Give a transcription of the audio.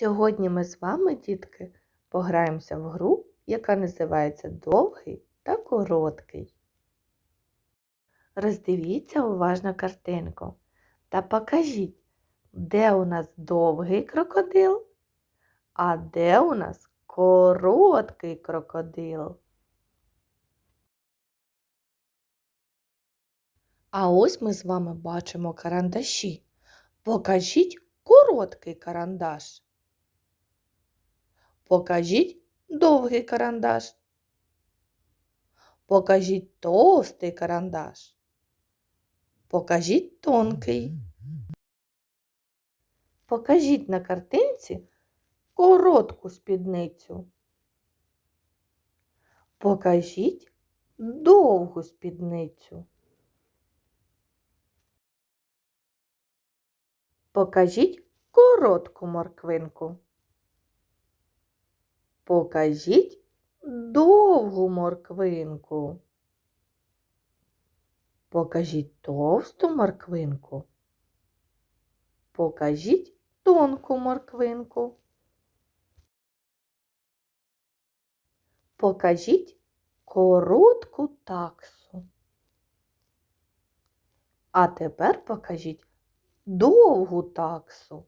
Сьогодні ми з вами, дітки, пограємося в гру, яка називається Довгий та короткий. Роздивіться уважно картинку та покажіть, де у нас довгий крокодил, а де у нас короткий крокодил. А ось ми з вами бачимо карандаші. Покажіть короткий карандаш. Покажіть довгий карандаш. Покажіть товстий карандаш. Покажіть тонкий. Покажіть на картинці коротку спідницю. Покажіть довгу спідницю. Покажіть коротку морквинку. Покажіть довгу морквинку. Покажіть товсту морквинку. Покажіть тонку морквинку. Покажіть коротку таксу. А тепер покажіть довгу таксу.